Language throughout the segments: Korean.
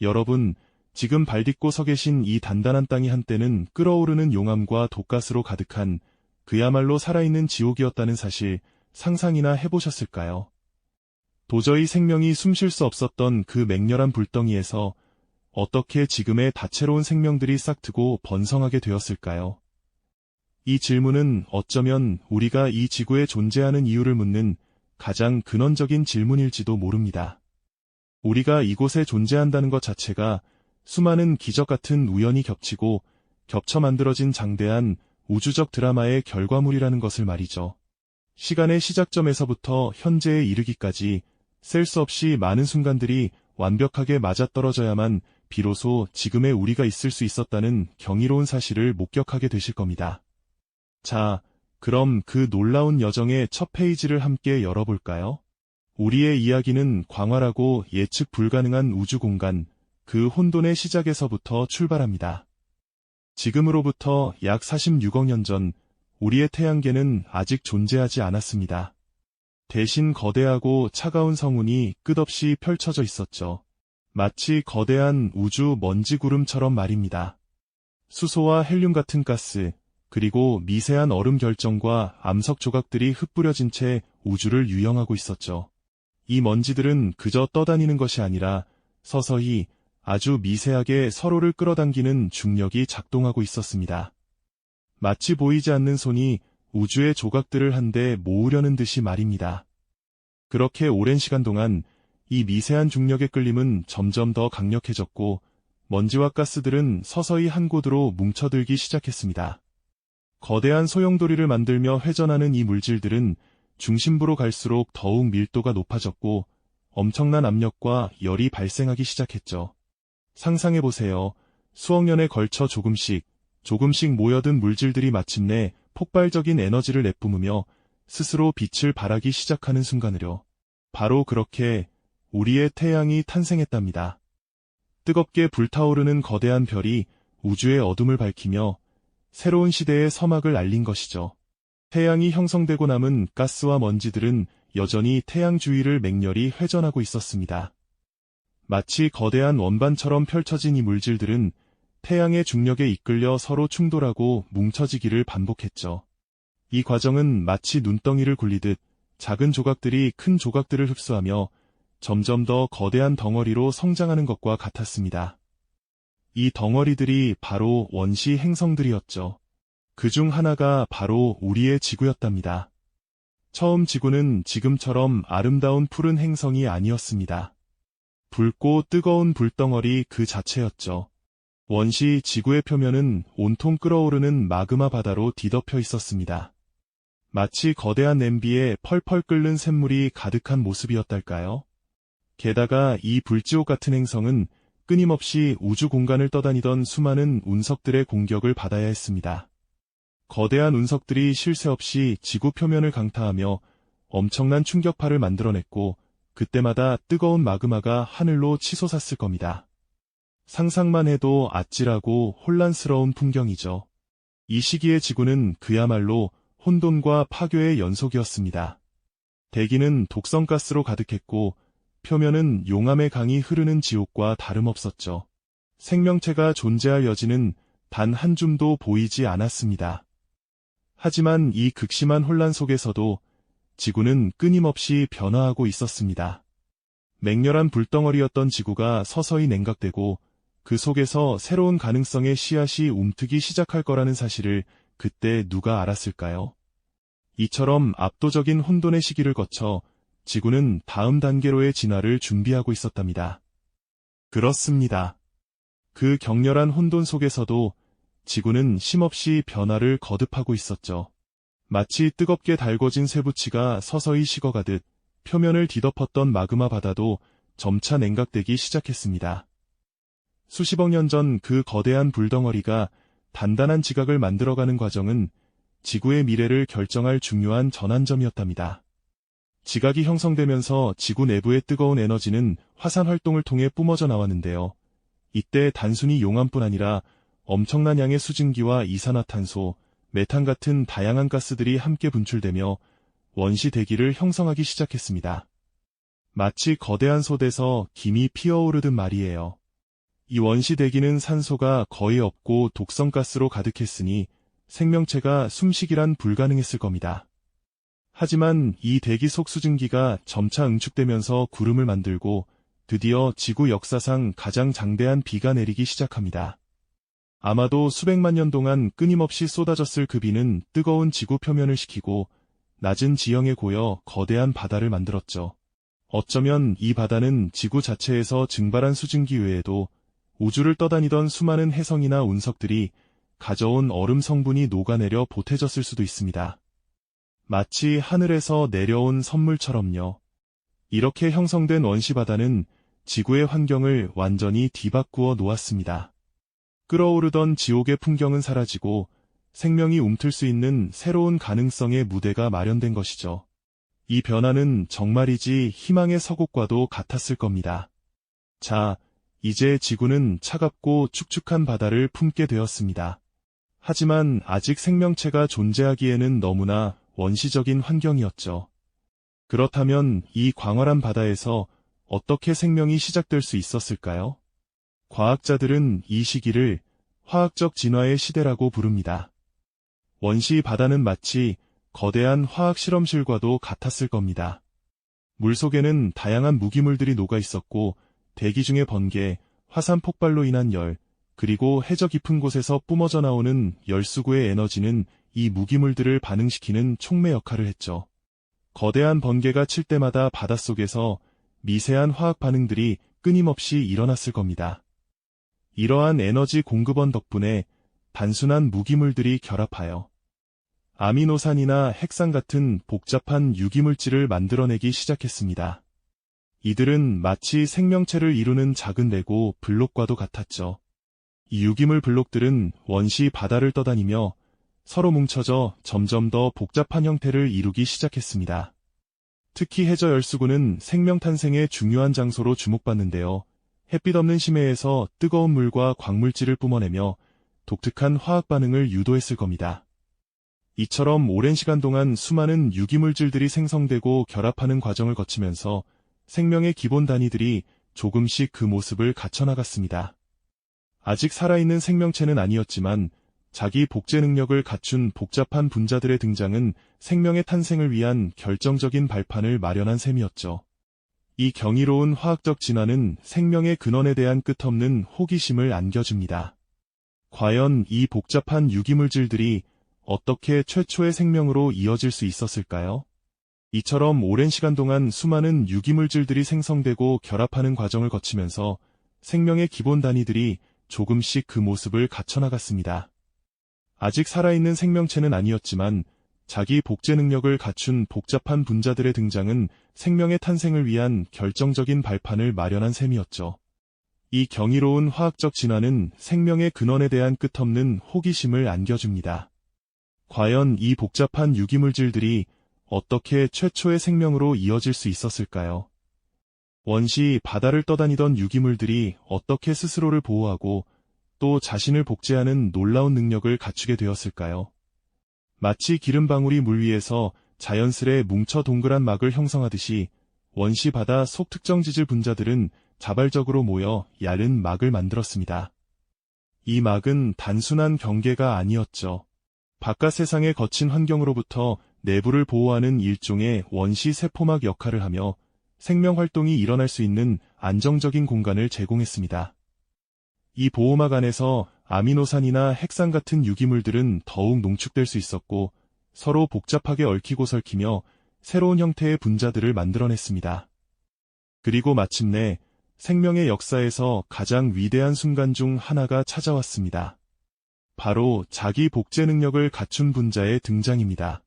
여러분, 지금 발 딛고 서 계신 이 단단한 땅이 한때는 끓어오르는 용암과 독가스로 가득한 그야말로 살아있는 지옥이었다는 사실 상상이나 해보셨을까요? 도저히 생명이 숨 쉴 수 없었던 그 맹렬한 불덩이에서 어떻게 지금의 다채로운 생명들이 싹트고 번성하게 되었을까요? 이 질문은 어쩌면 우리가 이 지구에 존재하는 이유를 묻는 가장 근원적인 질문일지도 모릅니다. 우리가 이곳에 존재한다는 것 자체가 수많은 기적 같은 우연이 겹치고 겹쳐 만들어진 장대한 우주적 드라마의 결과물이라는 것을 말이죠. 시간의 시작점에서부터 현재에 이르기까지 셀 수 없이 많은 순간들이 완벽하게 맞아떨어져야만 비로소 지금의 우리가 있을 수 있었다는 경이로운 사실을 목격하게 되실 겁니다. 자, 그럼 그 놀라운 여정의 첫 페이지를 함께 열어볼까요? 우리의 이야기는 광활하고 예측 불가능한 우주 공간, 그 혼돈의 시작에서부터 출발합니다. 지금으로부터 약 46억 년 전, 우리의 태양계는 아직 존재하지 않았습니다. 대신 거대하고 차가운 성운이 끝없이 펼쳐져 있었죠. 마치 거대한 우주 먼지 구름처럼 말입니다. 수소와 헬륨 같은 가스, 그리고 미세한 얼음 결정과 암석 조각들이 흩뿌려진 채 우주를 유영하고 있었죠. 이 먼지들은 그저 떠다니는 것이 아니라 서서히 아주 미세하게 서로를 끌어당기는 중력이 작동하고 있었습니다. 마치 보이지 않는 손이 우주의 조각들을 한데 모으려는 듯이 말입니다. 그렇게 오랜 시간 동안 이 미세한 중력의 끌림은 점점 더 강력해졌고 먼지와 가스들은 서서히 한 곳으로 뭉쳐들기 시작했습니다. 거대한 소용돌이를 만들며 회전하는 이 물질들은 중심부로 갈수록 더욱 밀도가 높아졌고 엄청난 압력과 열이 발생하기 시작했죠. 상상해보세요. 수억 년에 걸쳐 조금씩, 조금씩 모여든 물질들이 마침내 폭발적인 에너지를 내뿜으며 스스로 빛을 발하기 시작하는 순간으로 바로 그렇게 우리의 태양이 탄생했답니다. 뜨겁게 불타오르는 거대한 별이 우주의 어둠을 밝히며 새로운 시대의 서막을 알린 것이죠. 태양이 형성되고 남은 가스와 먼지들은 여전히 태양 주위를 맹렬히 회전하고 있었습니다. 마치 거대한 원반처럼 펼쳐진 이 물질들은 태양의 중력에 이끌려 서로 충돌하고 뭉쳐지기를 반복했죠. 이 과정은 마치 눈덩이를 굴리듯 작은 조각들이 큰 조각들을 흡수하며 점점 더 거대한 덩어리로 성장하는 것과 같았습니다. 이 덩어리들이 바로 원시 행성들이었죠. 그 중 하나가 바로 우리의 지구였답니다. 처음 지구는 지금처럼 아름다운 푸른 행성이 아니었습니다. 붉고 뜨거운 불덩어리 그 자체였죠. 원시 지구의 표면은 온통 끓어오르는 마그마 바다로 뒤덮여 있었습니다. 마치 거대한 냄비에 펄펄 끓는 샘물이 가득한 모습이었달까요? 게다가 이 불지옥 같은 행성은 끊임없이 우주 공간을 떠다니던 수많은 운석들의 공격을 받아야 했습니다. 거대한 운석들이 쉴새 없이 지구 표면을 강타하며 엄청난 충격파를 만들어냈고 그때마다 뜨거운 마그마가 하늘로 치솟았을 겁니다. 상상만 해도 아찔하고 혼란스러운 풍경이죠. 이 시기의 지구는 그야말로 혼돈과 파괴의 연속이었습니다. 대기는 독성가스로 가득했고 표면은 용암의 강이 흐르는 지옥과 다름없었죠. 생명체가 존재할 여지는 단 한 줌도 보이지 않았습니다. 하지만 이 극심한 혼란 속에서도 지구는 끊임없이 변화하고 있었습니다. 맹렬한 불덩어리였던 지구가 서서히 냉각되고 그 속에서 새로운 가능성의 씨앗이 움트기 시작할 거라는 사실을 그때 누가 알았을까요? 이처럼 압도적인 혼돈의 시기를 거쳐 지구는 다음 단계로의 진화를 준비하고 있었답니다. 그렇습니다. 그 격렬한 혼돈 속에서도 지구는 쉼없이 변화를 거듭하고 있었죠. 마치 뜨겁게 달궈진 쇠붙이가 서서히 식어가듯 표면을 뒤덮었던 마그마 바다도 점차 냉각되기 시작했습니다. 수십억 년 전 그 거대한 불덩어리가 단단한 지각을 만들어가는 과정은 지구의 미래를 결정할 중요한 전환점이었답니다. 지각이 형성되면서 지구 내부의 뜨거운 에너지는 화산 활동을 통해 뿜어져 나왔는데요. 이때 단순히 용암뿐 아니라 엄청난 양의 수증기와 이산화탄소, 메탄 같은 다양한 가스들이 함께 분출되며 원시 대기를 형성하기 시작했습니다. 마치 거대한 솥에서 김이 피어오르듯 말이에요. 이 원시 대기는 산소가 거의 없고 독성가스로 가득했으니 생명체가 숨쉬기란 불가능했을 겁니다. 하지만 이 대기 속 수증기가 점차 응축되면서 구름을 만들고 드디어 지구 역사상 가장 장대한 비가 내리기 시작합니다. 아마도 수백만 년 동안 끊임없이 쏟아졌을 그 비는 뜨거운 지구 표면을 식히고 낮은 지형에 고여 거대한 바다를 만들었죠. 어쩌면 이 바다는 지구 자체에서 증발한 수증기 외에도 우주를 떠다니던 수많은 해성이나 운석들이 가져온 얼음 성분이 녹아내려 보태졌을 수도 있습니다. 마치 하늘에서 내려온 선물처럼요. 이렇게 형성된 원시 바다는 지구의 환경을 완전히 뒤바꾸어 놓았습니다. 끓어오르던 지옥의 풍경은 사라지고 생명이 움틀 수 있는 새로운 가능성의 무대가 마련된 것이죠. 이 변화는 정말이지 희망의 서곡과도 같았을 겁니다. 자, 이제 지구는 차갑고 축축한 바다를 품게 되었습니다. 하지만 아직 생명체가 존재하기에는 너무나 원시적인 환경이었죠. 그렇다면 이 광활한 바다에서 어떻게 생명이 시작될 수 있었을까요? 과학자들은 이 시기를 화학적 진화의 시대라고 부릅니다. 원시 바다는 마치 거대한 화학 실험실과도 같았을 겁니다. 물 속에는 다양한 무기물들이 녹아 있었고 대기 중의 번개, 화산 폭발로 인한 열, 그리고 해저 깊은 곳에서 뿜어져 나오는 열수구의 에너지는 이 무기물들을 반응시키는 촉매 역할을 했죠. 거대한 번개가 칠 때마다 바닷속에서 미세한 화학 반응들이 끊임없이 일어났을 겁니다. 이러한 에너지 공급원 덕분에 단순한 무기물들이 결합하여 아미노산이나 핵산 같은 복잡한 유기물질을 만들어내기 시작했습니다. 이들은 마치 생명체를 이루는 작은 레고 블록과도 같았죠. 이 유기물 블록들은 원시 바다를 떠다니며 서로 뭉쳐져 점점 더 복잡한 형태를 이루기 시작했습니다. 특히 해저 열수구는 생명 탄생의 중요한 장소로 주목받는데요. 햇빛 없는 심해에서 뜨거운 물과 광물질을 뿜어내며 독특한 화학 반응을 유도했을 겁니다. 이처럼 오랜 시간 동안 수많은 유기물질들이 생성되고 결합하는 과정을 거치면서 생명의 기본 단위들이 조금씩 그 모습을 갖춰나갔습니다. 아직 살아있는 생명체는 아니었지만 자기 복제 능력을 갖춘 복잡한 분자들의 등장은 생명의 탄생을 위한 결정적인 발판을 마련한 셈이었죠. 이 경이로운 화학적 진화는 생명의 근원에 대한 끝없는 호기심을 안겨줍니다. 과연 이 복잡한 유기물질들이 어떻게 최초의 생명으로 이어질 수 있었을까요? 이처럼 오랜 시간 동안 수많은 유기물질들이 생성되고 결합하는 과정을 거치면서 생명의 기본 단위들이 조금씩 그 모습을 갖춰나갔습니다. 아직 살아있는 생명체는 아니었지만 자기 복제 능력을 갖춘 복잡한 분자들의 등장은 생명의 탄생을 위한 결정적인 발판을 마련한 셈이었죠. 이 경이로운 화학적 진화는 생명의 근원에 대한 끝없는 호기심을 안겨줍니다. 과연 이 복잡한 유기물질들이 어떻게 최초의 생명으로 이어질 수 있었을까요? 원시 바다를 떠다니던 유기물들이 어떻게 스스로를 보호하고 또 자신을 복제하는 놀라운 능력을 갖추게 되었을까요? 마치 기름방울이 물 위에서 자연스레 뭉쳐 동그란 막을 형성하듯이 원시 바다 속 특정 지질 분자들은 자발적으로 모여 얇은 막을 만들었습니다. 이 막은 단순한 경계가 아니었죠. 바깥 세상의 거친 환경으로부터 내부를 보호하는 일종의 원시 세포막 역할을 하며 생명 활동이 일어날 수 있는 안정적인 공간을 제공했습니다. 이 보호막 안에서 아미노산이나 핵산 같은 유기물들은 더욱 농축될 수 있었고 서로 복잡하게 얽히고 설키며 새로운 형태의 분자들을 만들어냈습니다. 그리고 마침내 생명의 역사에서 가장 위대한 순간 중 하나가 찾아왔습니다. 바로 자기 복제 능력을 갖춘 분자의 등장입니다.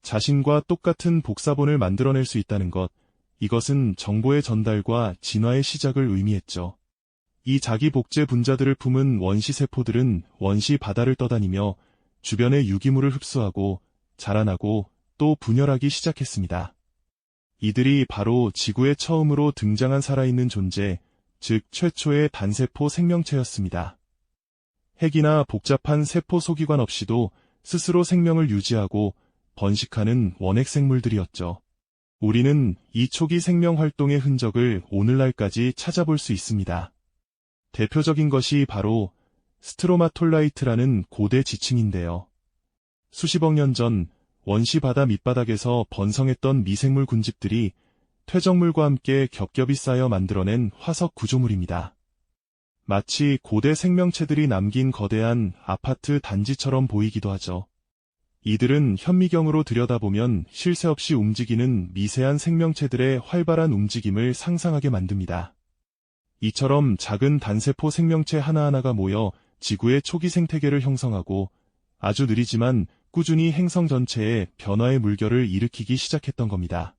자신과 똑같은 복사본을 만들어낼 수 있다는 것, 이것은 정보의 전달과 진화의 시작을 의미했죠. 이 자기 복제 분자들을 품은 원시 세포들은 원시 바다를 떠다니며 주변의 유기물을 흡수하고 자라나고 또 분열하기 시작했습니다. 이들이 바로 지구에 처음으로 등장한 살아있는 존재, 즉 최초의 단세포 생명체였습니다. 핵이나 복잡한 세포 소기관 없이도 스스로 생명을 유지하고 번식하는 원핵 생물들이었죠. 우리는 이 초기 생명 활동의 흔적을 오늘날까지 찾아볼 수 있습니다. 대표적인 것이 바로 스트로마톨라이트라는 고대 지층인데요. 수십억 년 전 원시 바다 밑바닥에서 번성했던 미생물 군집들이 퇴적물과 함께 겹겹이 쌓여 만들어낸 화석 구조물입니다. 마치 고대 생명체들이 남긴 거대한 아파트 단지처럼 보이기도 하죠. 이들은 현미경으로 들여다보면 쉴새 없이 움직이는 미세한 생명체들의 활발한 움직임을 상상하게 만듭니다. 이처럼 작은 단세포 생명체 하나하나가 모여 지구의 초기 생태계를 형성하고 아주 느리지만 꾸준히 행성 전체에 변화의 물결을 일으키기 시작했던 겁니다.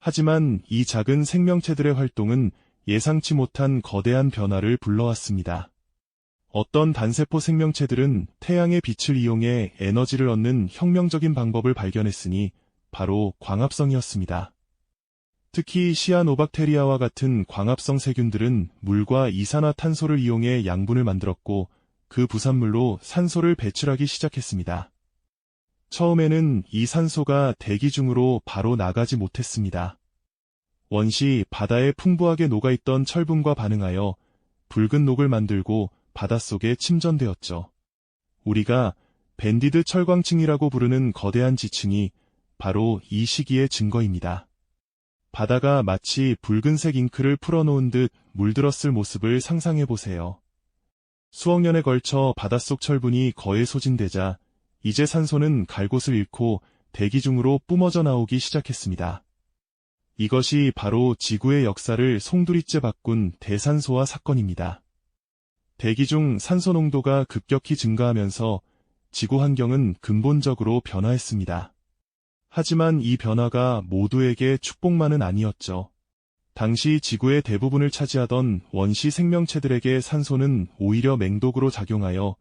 하지만 이 작은 생명체들의 활동은 예상치 못한 거대한 변화를 불러왔습니다. 어떤 단세포 생명체들은 태양의 빛을 이용해 에너지를 얻는 혁명적인 방법을 발견했으니 바로 광합성이었습니다. 특히 시아노박테리아와 같은 광합성 세균들은 물과 이산화탄소를 이용해 양분을 만들었고 그 부산물로 산소를 배출하기 시작했습니다. 처음에는 이 산소가 대기 중으로 바로 나가지 못했습니다. 원시 바다에 풍부하게 녹아있던 철분과 반응하여 붉은 녹을 만들고 바닷속에 침전되었죠. 우리가 밴디드 철광층이라고 부르는 거대한 지층이 바로 이 시기의 증거입니다. 바다가 마치 붉은색 잉크를 풀어놓은 듯 물들었을 모습을 상상해 보세요. 수억 년에 걸쳐 바닷속 철분이 거의 소진되자 이제 산소는 갈 곳을 잃고 대기 중으로 뿜어져 나오기 시작했습니다. 이것이 바로 지구의 역사를 송두리째 바꾼 대산소화 사건입니다. 대기 중 산소 농도가 급격히 증가하면서 지구 환경은 근본적으로 변화했습니다. 하지만 이 변화가 모두에게 축복만은 아니었죠. 당시 지구의 대부분을 차지하던 원시 생명체들에게 산소는 오히려 맹독으로 작용하여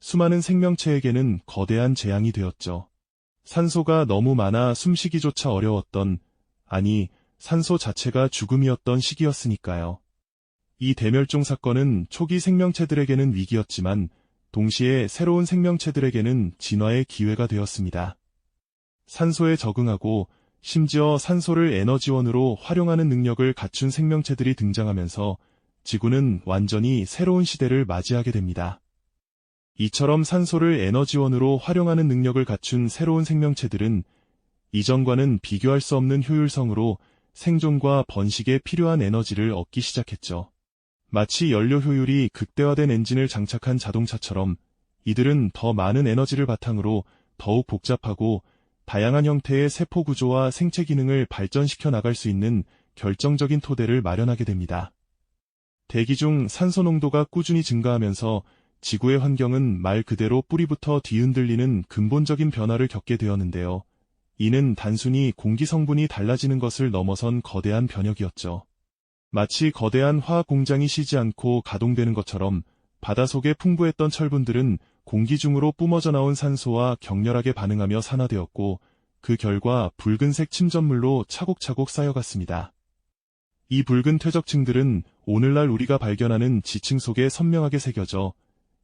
수많은 생명체에게는 거대한 재앙이 되었죠. 산소가 너무 많아 숨쉬기조차 어려웠던, 아니, 산소 자체가 죽음이었던 시기였으니까요. 이 대멸종 사건은 초기 생명체들에게는 위기였지만 동시에 새로운 생명체들에게는 진화의 기회가 되었습니다. 산소에 적응하고 심지어 산소를 에너지원으로 활용하는 능력을 갖춘 생명체들이 등장하면서 지구는 완전히 새로운 시대를 맞이하게 됩니다. 이처럼 산소를 에너지원으로 활용하는 능력을 갖춘 새로운 생명체들은 이전과는 비교할 수 없는 효율성으로 생존과 번식에 필요한 에너지를 얻기 시작했죠. 마치 연료 효율이 극대화된 엔진을 장착한 자동차처럼 이들은 더 많은 에너지를 바탕으로 더욱 복잡하고 다양한 형태의 세포 구조와 생체 기능을 발전시켜 나갈 수 있는 결정적인 토대를 마련하게 됩니다. 대기 중 산소 농도가 꾸준히 증가하면서 지구의 환경은 말 그대로 뿌리부터 뒤흔들리는 근본적인 변화를 겪게 되었는데요. 이는 단순히 공기 성분이 달라지는 것을 넘어선 거대한 변혁이었죠. 마치 거대한 화학 공장이 쉬지 않고 가동되는 것처럼 바다 속에 풍부했던 철분들은 공기 중으로 뿜어져 나온 산소와 격렬하게 반응하며 산화되었고 그 결과 붉은색 침전물로 차곡차곡 쌓여갔습니다. 이 붉은 퇴적층들은 오늘날 우리가 발견하는 지층 속에 선명하게 새겨져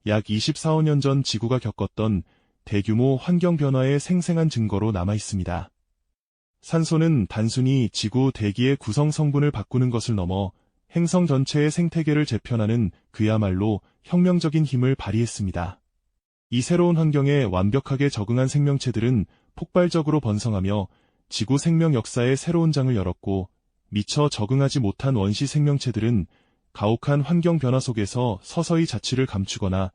약 24, 5년 전 지구가 겪었던 대규모 환경 변화의 생생한 증거로 남아 있습니다. 산소는 단순히 지구 대기의 구성 성분을 바꾸는 것을 넘어 행성 전체의 생태계를 재편하는 그야말로 혁명적인 힘을 발휘했습니다. 이 새로운 환경에 완벽하게 적응한 생명체들은 폭발적으로 번성하며 지구 생명 역사의 새로운 장을 열었고 미처 적응하지 못한 원시 생명체들은 가혹한 환경 변화 속에서 서서히 자취를 감추거나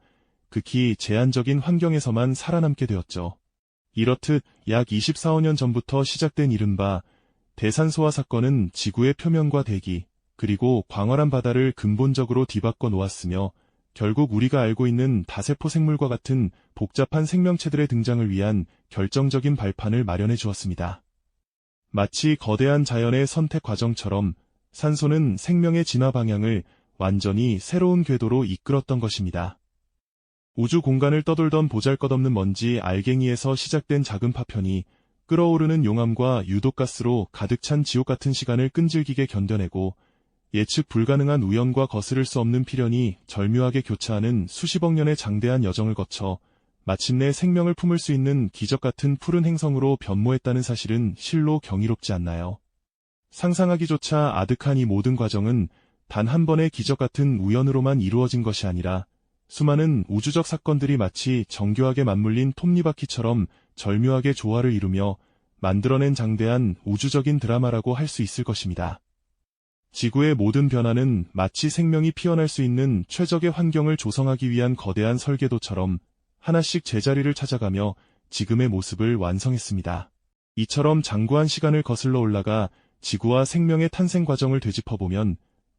극히 제한적인 환경에서만 살아남게 되었죠. 이렇듯 약 24, 5년 전부터 시작된 이른바 대산소화 사건은 지구의 표면과 대기, 그리고 광활한 바다를 근본적으로 뒤바꿔 놓았으며 결국 우리가 알고 있는 다세포 생물과 같은 복잡한 생명체들의 등장을 위한 결정적인 발판을 마련해 주었습니다. 마치 거대한 자연의 선택 과정처럼 산소는 생명의 진화 방향을 완전히 새로운 궤도로 이끌었던 것입니다. 우주 공간을 떠돌던 보잘것없는 먼지 알갱이에서 시작된 작은 파편이 끓어오르는 용암과 유독가스로 가득 찬 지옥 같은 시간을 끈질기게 견뎌내고 예측 불가능한 우연과 거스를 수 없는 필연이 절묘하게 교차하는 수십억 년의 장대한 여정을 거쳐 마침내 생명을 품을 수 있는 기적 같은 푸른 행성으로 변모했다는 사실은 실로 경이롭지 않나요? 상상하기조차 아득한 이 모든 과정은 단 한 번의 기적 같은 우연으로만 이루어진 것이 아니라 수많은 우주적 사건들이 마치 정교하게 맞물린 톱니바퀴처럼 절묘하게 조화를 이루며 만들어낸 장대한 우주적인 드라마라고 할 수 있을 것입니다. 지구의 모든 변화는 마치 생명이 피어날 수 있는 최적의 환경을 조성하기 위한 거대한 설계도처럼 하나씩 제자리를 찾아가며 지금의 모습을 완성했습니다. 이처럼 장구한 시간을 거슬러 올라가 지구와 생명의 탄생 과정을 되짚어보면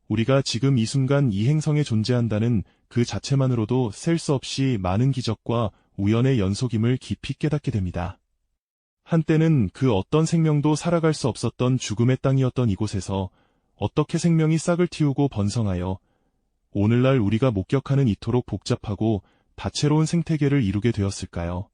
우리가 지금 이 순간 이 행성에 존재한다는 그 자체만으로도 셀 수 없이 많은 기적과 우연의 연속임을 깊이 깨닫게 됩니다. 한때는 그 어떤 생명도 살아갈 수 없었던 죽음의 땅이었던 이곳에서 어떻게 생명이 싹을 틔우고 번성하여 오늘날 우리가 목격하는 이토록 복잡하고 다채로운 생태계를 이루게 되었을까요?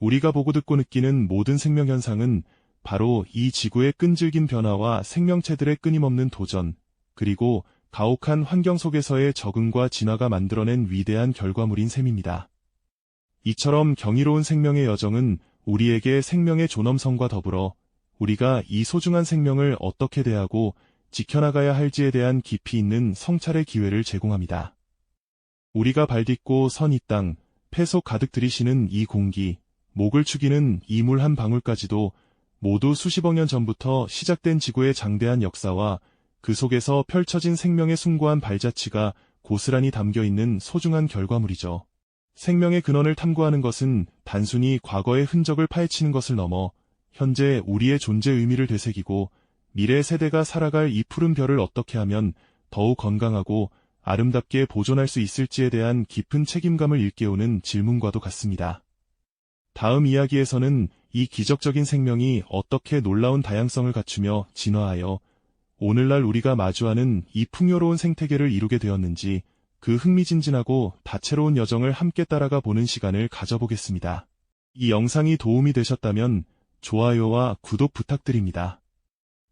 우리가 보고 듣고 느끼는 모든 생명 현상은 바로 이 지구의 끈질긴 변화와 생명체들의 끊임없는 도전, 그리고 가혹한 환경 속에서의 적응과 진화가 만들어낸 위대한 결과물인 셈입니다. 이처럼 경이로운 생명의 여정은 우리에게 생명의 존엄성과 더불어 우리가 이 소중한 생명을 어떻게 대하고 지켜나가야 할지에 대한 깊이 있는 성찰의 기회를 제공합니다. 우리가 발딛고 선 이 땅, 폐속 가득 들이쉬는 이 공기, 목을 축이는 이 물 한 방울까지도 모두 수십억 년 전부터 시작된 지구의 장대한 역사와 그 속에서 펼쳐진 생명의 숭고한 발자취가 고스란히 담겨 있는 소중한 결과물이죠. 생명의 근원을 탐구하는 것은 단순히 과거의 흔적을 파헤치는 것을 넘어 현재 우리의 존재 의미를 되새기고 미래 세대가 살아갈 이 푸른 별을 어떻게 하면 더욱 건강하고 아름답게 보존할 수 있을지에 대한 깊은 책임감을 일깨우는 질문과도 같습니다. 다음 이야기에서는 이 기적적인 생명이 어떻게 놀라운 다양성을 갖추며 진화하여 오늘날 우리가 마주하는 이 풍요로운 생태계를 이루게 되었는지 그 흥미진진하고 다채로운 여정을 함께 따라가 보는 시간을 가져보겠습니다. 이 영상이 도움이 되셨다면 좋아요와 구독 부탁드립니다.